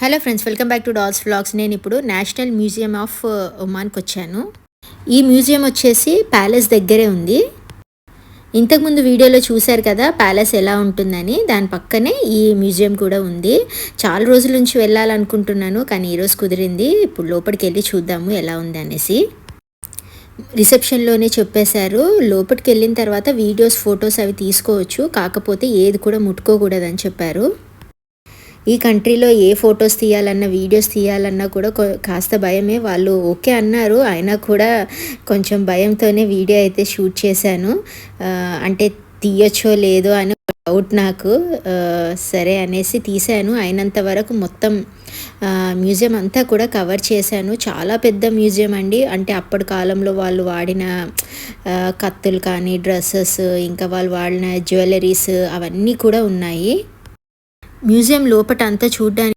Hello friends welcome back to dolls vlogs. నేను ఇప్పుడు national museum of uh, ఒమాన్కి వచ్చాను. ఈ మ్యూజియం వచ్చేసి ప్యాలెస్ దగ్గరే ఉంది. ఇంతకుముందు వీడియోలో చూశారు కదా ప్యాలెస్ ఎలా ఉంటుందని. దాని పక్కనే ఈ మ్యూజియం కూడా ఉంది. చాలా రోజుల నుంచి వెళ్ళాలనుకుంటున్నాను కానీ ఈరోజు కుదిరింది. ఇప్పుడు లోపలికి వెళ్ళి చూద్దాము ఎలా ఉంది అనేసి. రిసెప్షన్లోనే చెప్పేశారు లోపలికి వెళ్ళిన తర్వాత వీడియోస్ ఫొటోస్ అవి తీసుకోవచ్చు. కాకపోతే ఏది కూడా ముట్టుకోకూడదని చెప్పారు. ఈ కంట్రీలో ఏ ఫొటోస్ తీయాలన్నా వీడియోస్ తీయాలన్నా కూడా కాస్త భయమే. వాళ్ళు ఓకే అన్నారు. అయినా కూడా కొంచెం భయంతోనే వీడియో అయితే షూట్ చేశాను. అంటే తీయచ్చో లేదో అని డౌట్ నాకు. సరే అనేసి తీశాను. అయినంత వరకు మొత్తం మ్యూజియం అంతా కూడా కవర్ చేశాను. చాలా పెద్ద మ్యూజియం అండి. అంటే అప్పటి కాలంలో వాళ్ళు వాడిన కత్తులు కానీ డ్రెస్సెస్ ఇంకా వాళ్ళు వాడిన జ్యువెలరీస్ అవన్నీ కూడా ఉన్నాయి. మ్యూజియం లోపట అంతా చూడ్డానికి